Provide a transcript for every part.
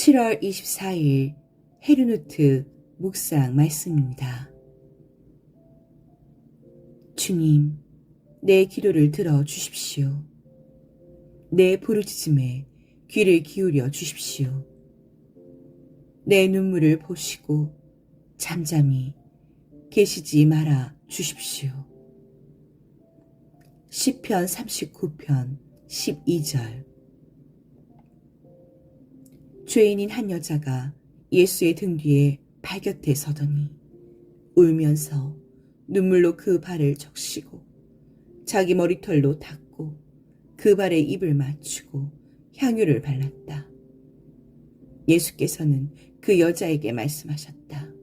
7월 24일 헤르누트 묵상 말씀입니다. 주님, 내 기도를 들어 주십시오. 내 부르짖음에 귀를 기울여 주십시오. 내 눈물을 보시고 잠잠히 계시지 말아 주십시오. 시편 39편 12절 죄인인 한 여자가 예수의 등 뒤에 발곁에 서더니 울면서 눈물로 그 발을 적시고 자기 머리털로 닦고 그 발에 입을 맞추고 향유를 발랐다. 예수께서는 그 여자에게 말씀하셨다.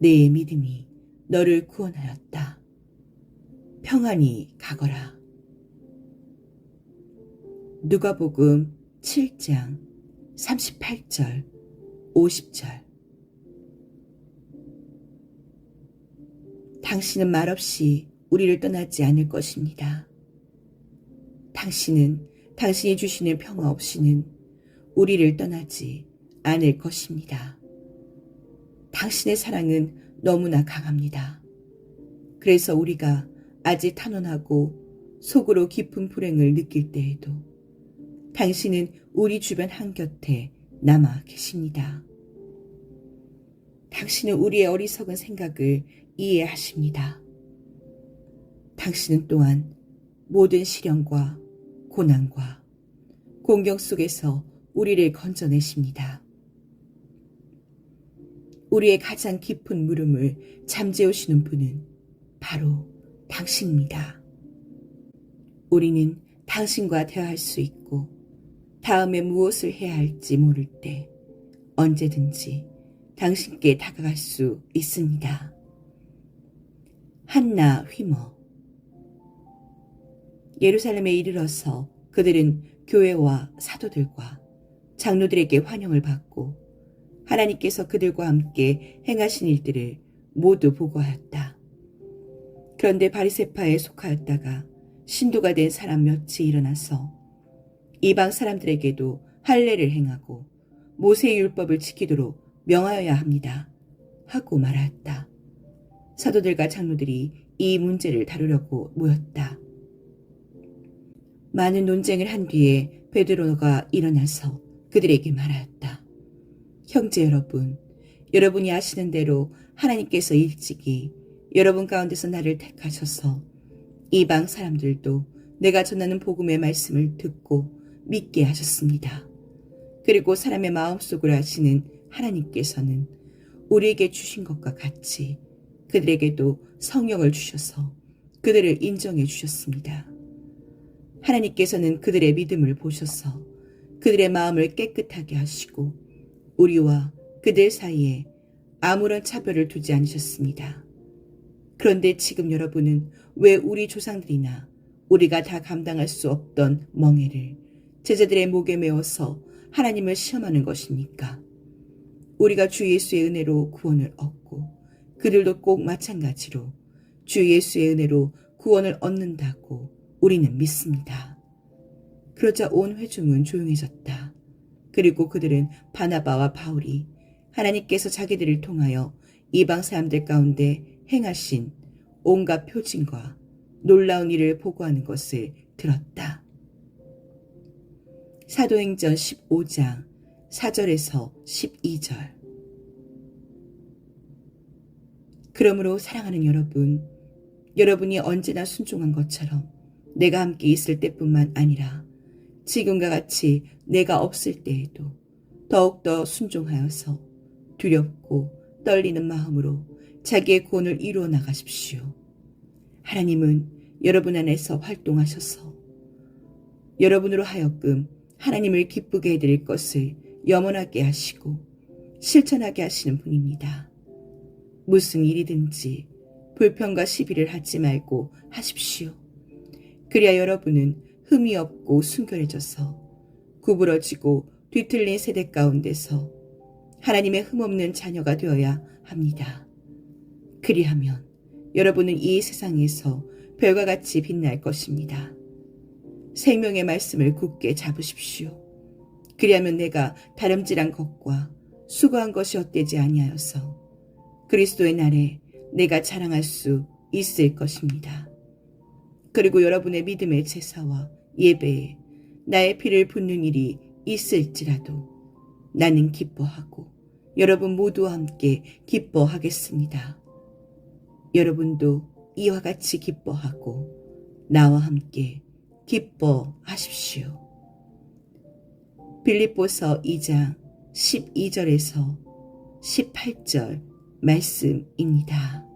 내 믿음이 너를 구원하였다. 평안히 가거라. 누가복음 7장 38절 50절 당신은 말없이 우리를 떠나지 않을 것입니다. 당신은 당신이 주시는 평화 없이는 우리를 떠나지 않을 것입니다. 당신의 사랑은 너무나 강합니다. 그래서 우리가 아직 탄원하고 속으로 깊은 불행을 느낄 때에도 당신은 우리 주변 한곁에 남아 계십니다. 당신은 우리의 어리석은 생각을 이해하십니다. 당신은 또한 모든 시련과 고난과 공경 속에서 우리를 건져내십니다. 우리의 가장 깊은 물음을 잠재우시는 분은 바로 당신입니다. 우리는 당신과 대화할 수 있고 다음에 무엇을 해야 할지 모를 때 언제든지 당신께 다가갈 수 있습니다. 한나 휘머 예루살렘에 이르러서 그들은 교회와 사도들과 장로들에게 환영을 받고 하나님께서 그들과 함께 행하신 일들을 모두 보고하였다. 그런데 바리세파에 속하였다가 신도가 된 사람 몇이 일어나서 이방 사람들에게도 할례를 행하고 모세의 율법을 지키도록 명하여야 합니다. 하고 말하였다. 사도들과 장로들이 이 문제를 다루려고 모였다. 많은 논쟁을 한 뒤에 베드로가 일어나서 그들에게 말하였다. 형제 여러분, 여러분이 아시는 대로 하나님께서 일찍이 여러분 가운데서 나를 택하셔서 이방 사람들도 내가 전하는 복음의 말씀을 듣고 믿게 하셨습니다. 그리고 사람의 마음속을 아시는 하나님께서는 우리에게 주신 것과 같이 그들에게도 성령을 주셔서 그들을 인정해 주셨습니다. 하나님께서는 그들의 믿음을 보셔서 그들의 마음을 깨끗하게 하시고 우리와 그들 사이에 아무런 차별을 두지 않으셨습니다. 그런데 지금 여러분은 왜 우리 조상들이나 우리가 다 감당할 수 없던 멍해를 제자들의 목에 메워서 하나님을 시험하는 것입니까? 우리가 주 예수의 은혜로 구원을 얻고 그들도 꼭 마찬가지로 주 예수의 은혜로 구원을 얻는다고 우리는 믿습니다. 그러자 온 회중은 조용해졌다. 그리고 그들은 바나바와 바울이 하나님께서 자기들을 통하여 이방 사람들 가운데 행하신 온갖 표징과 놀라운 일을 보고하는 것을 들었다. 사도행전 15장 4절에서 12절 그러므로 사랑하는 여러분, 여러분이 언제나 순종한 것처럼 내가 함께 있을 때뿐만 아니라 지금과 같이 내가 없을 때에도 더욱더 순종하여서 두렵고 떨리는 마음으로 자기의 구원을 이루어 나가십시오. 하나님은 여러분 안에서 활동하셔서 여러분으로 하여금 하나님을 기쁘게 해드릴 것을 염원하게 하시고 실천하게 하시는 분입니다. 무슨 일이든지 불평과 시비를 하지 말고 하십시오. 그래야 여러분은 흠이 없고 순결해져서 구부러지고 뒤틀린 세대 가운데서 하나님의 흠없는 자녀가 되어야 합니다. 그리하면 여러분은 이 세상에서 별과 같이 빛날 것입니다. 생명의 말씀을 굳게 잡으십시오. 그리하면 내가 다름질한 것과 수고한 것이 헛되지 아니하여서 그리스도의 날에 내가 자랑할 수 있을 것입니다. 그리고 여러분의 믿음의 제사와 예배에 나의 피를 붓는 일이 있을지라도 나는 기뻐하고 여러분 모두와 함께 기뻐하겠습니다. 여러분도 이와 같이 기뻐하고 나와 함께 기뻐하십시오. 빌립보서 2장 12절에서 18절 말씀입니다.